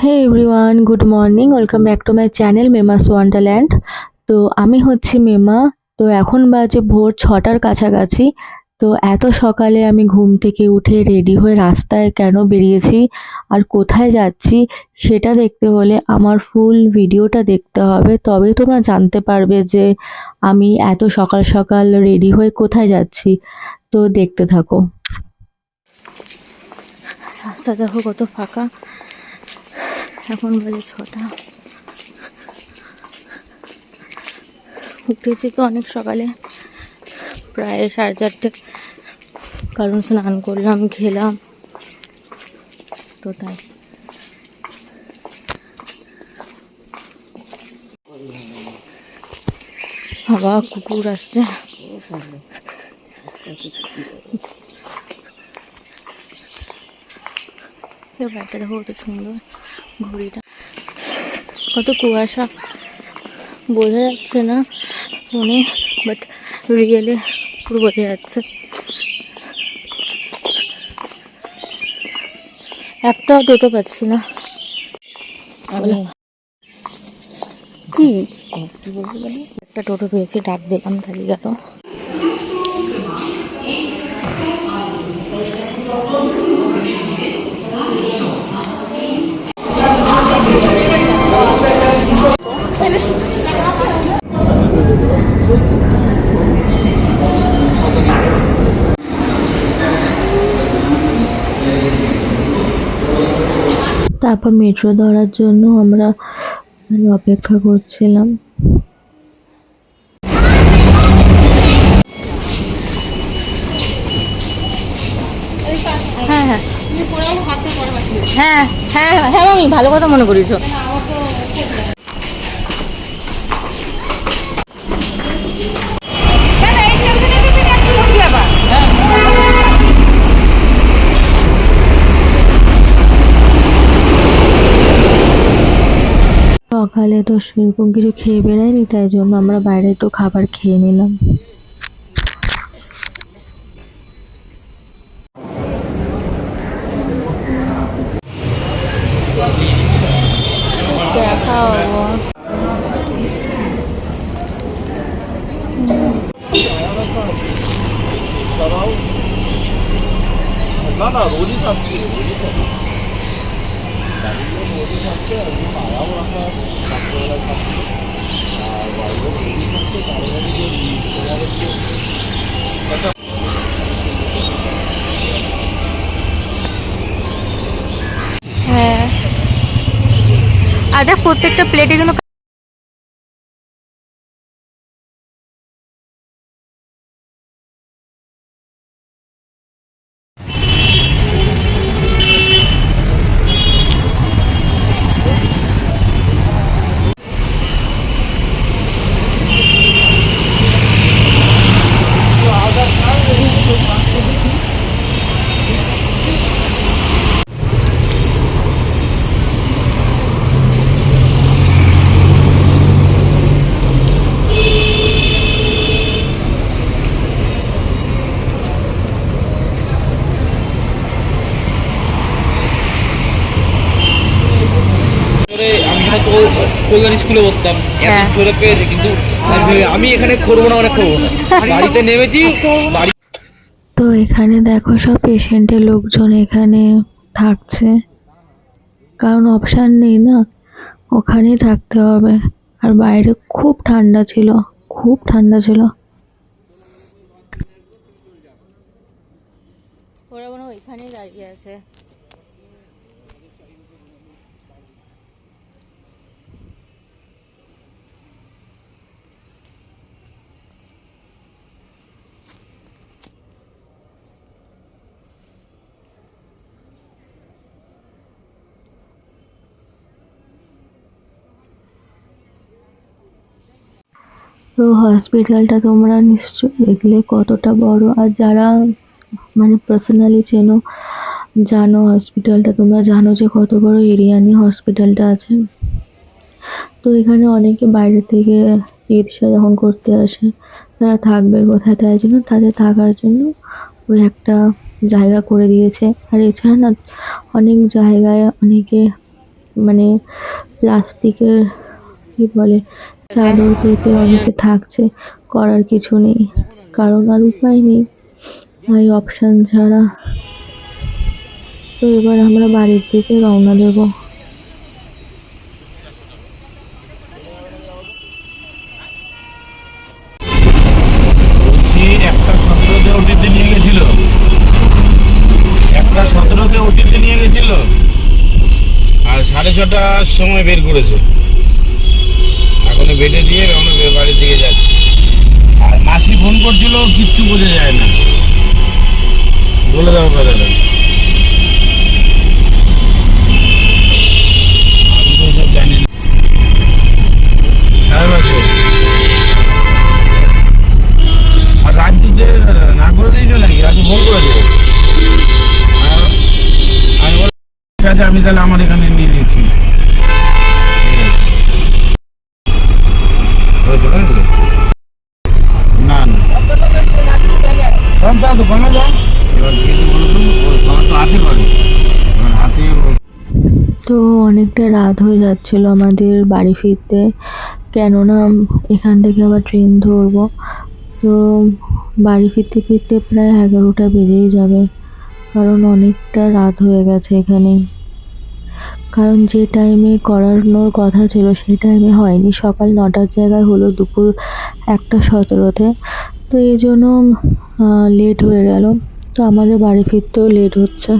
Hey everyone good morning welcome back to my channel mema's wonderland তো আমি হচ্ছি মেমা। তো এখন বাজে ভোর ছটার কাছাকাছি। তো এত সকালে আমি ঘুম থেকে উঠে রেডি হয়ে রাস্তায় কেন বেরিয়েছি আর কোথায় যাচ্ছি, সেটা দেখতে হলে আমার ফুল ভিডিওটা দেখতে হবে। তবে তোমরা জানতে পারবে যে আমি এত সকাল সকাল রেডি হয়ে কোথায় যাচ্ছি। তো দেখতে থাকো। রাস্তা দেখো কত ফাঁকা। এখন বাজে ছটা। উঠেছি তো অনেক সকালে। প্রায় সাড়ে চারটে। কারণ স্নান করলাম, খেলাম। তো তাই। বাবা, কুকুর আসছে। ব্যাগটা দেখো কত সুন্দর ঘড়িটা। কত কুয়াশা। বোঝা যাচ্ছে না ফোনে বাট রিয়েলে পুরো বোঝা যাচ্ছে। একটাও টোটো পাচ্ছি না। কি? একটা টোটো পেয়েছি ডাক দিলাম তাহলে গেল তারপর মেট্রো ধরার জন্য আমরা অপেক্ষা করছিলাম। হ্যাঁ হ্যাঁ। হ্যাঁ হ্যাঁ হ্যাঁ আমি ভালো কথা মনে করিস। সকালে তো সেরকম কিছু খেয়ে বেড়াইনি তাই জন্য আমরা বাইরে একটু খাবার খেয়ে নিলাম। না না রোজই রোজই হ্যাঁ। আর দেখ প্রত্যেকটা প্লেটে কিন্তু আমি হয়তো কল্যাণ স্কুলে পড়তাম। হ্যাঁ। এত পেয়েছে কিন্তু আমি এখানে করব না মানে করব বাড়িতে নেমেছি বাড়ি তো এখানে দেখো সব পেশেন্টের লোকজন এখানে থাকছে। কারণ অপশান নেই না ওখানেই থাকতে হবে। আর বাইরে খুব ঠান্ডা ছিল খুব ঠান্ডা ছিল। ওরা মনে হয় ওইখানেই দাঁড়িয়ে আছে। তো হসপিটালটা তোমরা নিশ্চয়ই দেখলে কতটা বড়। আর যারা মানে পার্সোনালি চেনো, জানো হসপিটালটা তোমরা জানো যে কত বড় এরিয়া নিয়ে হসপিটালটা আছে। তো এখানে অনেকে বাইরে থেকে চিকিৎসা যখন করতে আসে, তারা থাকবে কোথায় তাই জন্য? তাদের থাকার জন্য ওই একটা জায়গা করে দিয়েছে। আর এছাড়া না অনেক জায়গায় অনেকে মানে প্লাস্টিকের কী বলে চাদর পেতে অনেকে থাকছে করার কিছু নেই। কারণ আর উপায় নেই। ওই অপশান ছাড়া। তো এবার আমরা বাড়ির দিকে রওনা দেবো। বলছি একটা সতেরোতে ওটিতে নিয়ে গেছিল। একটা সতেরোতে ওটিতে নিয়ে গেছিল। আর সাড়ে ছটার সময় বের করেছে। বেডে দিয়ে বে- বাড়ির দিকে যাচ্ছি। আর মাসি ফোন করছিল কিচ্ছু বোঝা যায় না। বলে দাও কথাটা। আমি তো সব জানি না। হ্যাঁ আর রাজদূতে না করে দিয়েছ নাকি? রাজু ফোন করেছে? আমি তাহলে আমার এখানে নিয়ে নিচ্ছি। তো তো অনেকটা রাত হয়ে যাচ্ছিল আমাদের বাড়ি ফিরতে। কেননা এখান থেকে আবার ট্রেন ধরবো। তো বাড়ি ফিরতে ফিরতে প্রায় এগারোটা বেজেই যাবে। কারণ অনেকটা রাত হয়ে গেছে এখানে। কারণ যে টাইমে করানোর কথা ছিল, সেই টাইমে হয়নি। সকাল নটার জায়গায় হলো দুপুর একটা সতেরোতে। তো এই জন্য লেট হয়ে গেল। তো আমাদের বাড়ি ফিরতেও লেট হচ্ছে।